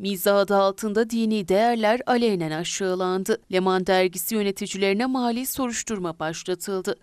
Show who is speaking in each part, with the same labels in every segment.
Speaker 1: Miza adı altında dini değerler alenen aşağılandı. Leman dergisi yöneticilerine mali soruşturma başlatıldı.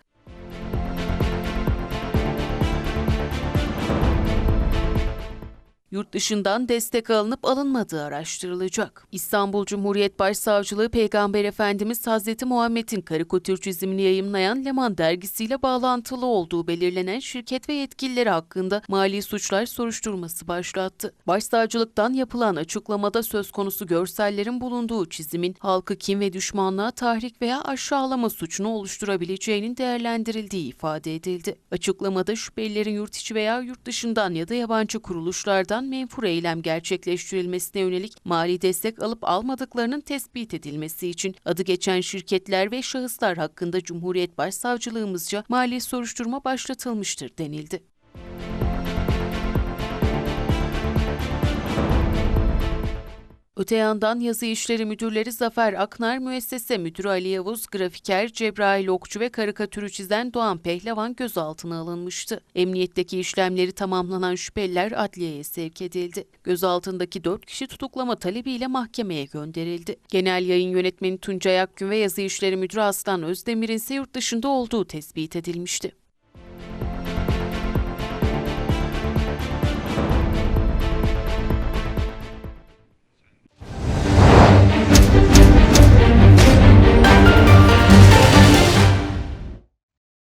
Speaker 1: Yurt dışından destek alınıp alınmadığı araştırılacak. İstanbul Cumhuriyet Başsavcılığı Peygamber Efendimiz Hazreti Muhammed'in karikatür çizimini yayımlayan Leman dergisiyle bağlantılı olduğu belirlenen şirket ve yetkilileri hakkında mali suçlar soruşturması başlattı. Başsavcılıktan yapılan açıklamada söz konusu görsellerin bulunduğu çizimin halkı kim ve düşmanlığa tahrik veya aşağılama suçunu oluşturabileceğinin değerlendirildiği ifade edildi. Açıklamada şüphelilerin yurt içi veya yurt dışından ya da yabancı kuruluşlardan menfur eylem gerçekleştirilmesine yönelik mali destek alıp almadıklarının tespit edilmesi için adı geçen şirketler ve şahıslar hakkında Cumhuriyet Başsavcılığımızca mali soruşturma başlatılmıştır denildi. Öte yandan yazı işleri müdürleri Zafer Aknar, müessese müdürü Ali Yavuz, grafiker Cebrail Okçu ve karikatürü çizen Doğan Pehlevan gözaltına alınmıştı. Emniyetteki işlemleri tamamlanan şüpheliler adliyeye sevk edildi. Gözaltındaki dört kişi tutuklama talebiyle mahkemeye gönderildi. Genel yayın yönetmeni Tuncay Akgün ve yazı işleri müdürü Aslan Özdemir'in ise yurt dışında olduğu tespit edilmişti.